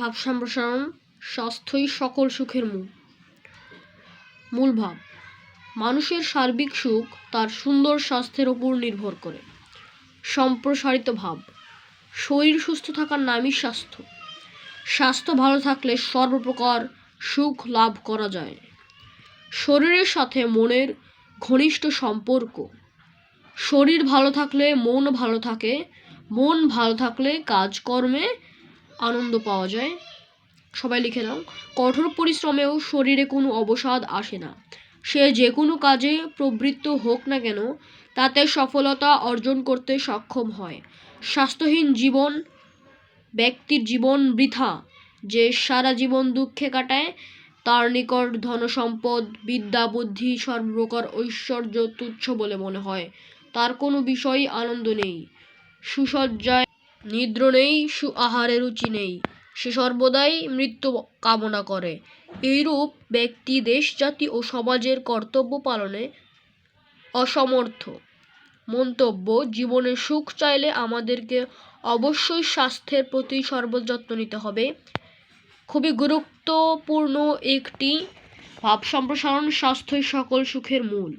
ভাব সম্প্রসারণ, স্বাস্থ্যই সকল সুখের মূল। মূল ভাব, মানুষের সার্বিক সুখ তার সুন্দর স্বাস্থ্যের ওপর নির্ভর করে। সম্প্রসারিত ভাব, শরীর সুস্থ থাকার নামই স্বাস্থ্য। স্বাস্থ্য ভালো থাকলে সর্বপ্রকার সুখ লাভ করা যায়। শরীরের সাথে মনের ঘনিষ্ঠ সম্পর্ক, শরীর ভালো থাকলে মন ভালো থাকে, মন ভালো থাকলে কাজকর্মে আনন্দ পাওয়া যায়। সবাই লিখে নাও, কঠোর পরিশ্রমেও শরীরে কোনো অবসাদ আসে না। সে যে কোনো কাজে প্রবৃত্ত হোক না কেন, তাতে সফলতা অর্জন করতে সক্ষম হয়। স্বাস্থ্যহীন জীবন, ব্যক্তির জীবন বৃথা। যে সারা জীবন দুঃখে কাটায়, তার নিকট ধনসম্পদ, বিদ্যা, বুদ্ধি সর্বপ্রকার ঐশ্বর্য তুচ্ছ বলে মনে হয়। তার কোনো বিষয়ই আনন্দ নেই। সুসজ্জায় নিদ্র নেই সু আহারে রুচি নেই। সে সর্বদাই মৃত্যু কামনা করে। এইরূপ ব্যক্তি দেশ জাতি ও সমাজের কর্তব্য পালনে অসমর্থ। মন্তব্য, জীবনে সুখ চাইলে আমাদেরকে অবশ্যই স্বাস্থ্যের প্রতি সর্বযত্ন নিতে হবে। খুবই গুরুত্বপূর্ণ একটি ভাব সম্প্রসারণ, স্বাস্থ্যই সকল সুখের মূল।